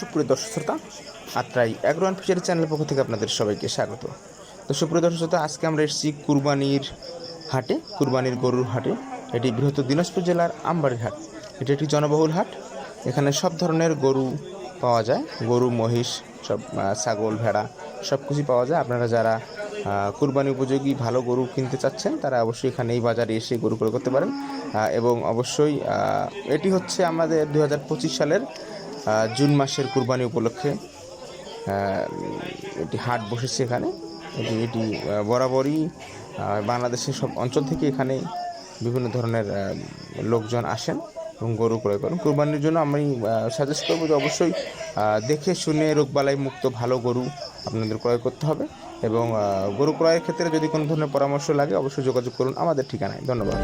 সুপ্রিয় দর্শক শ্রোতা, আত্রাই অ্যাগ্রো অ্যান্ড ফিশারি চ্যানেলের পক্ষ থেকে আপনাদের সবাইকে স্বাগত। তো সুপ্রিয় দর্শক শ্রোতা, আজকে আমরা এসেছি কুরবানির হাটে, কুরবানির গরুর হাটে। এটি বৃহত্তর দিনাজপুর জেলার আমবাড়ির হাট এটি একটি জনবহুল হাট। এখানে সব ধরনের গরু পাওয়া যায়। গরু, মহিষ, সব ছাগল, ভেড়া সব কিছুই পাওয়া যায়। আপনারা যারা কুরবানি উপযোগী ভালো গরু কিনতে চাচ্ছেন, তারা অবশ্যই এখানে এই বাজারে এসে গরু ক্রয় করতে পারেন। এবং অবশ্যই এটি হচ্ছে আমাদের দু হাজার পঁচিশ সালের জুন মাসের কুরবানি উপলক্ষে একটি হাট বসেছে এখানে। এটি এটি বরাবরই বাংলাদেশের সব অঞ্চল থেকে এখানে বিভিন্ন ধরনের লোকজন আসেন এবং গরু ক্রয় করেন। কুরবানির জন্য আমি সাজেস্ট করব যে অবশ্যই দেখে শুনে রোগবালাই মুক্ত ভালো গরু আপনাদের ক্রয় করতে হবে এবং গরু ক্রয়ের ক্ষেত্রে যদি কোনো ধরনের পরামর্শ লাগে অবশ্যই যোগাযোগ করুন আমাদের ঠিকানায়। ধন্যবাদ।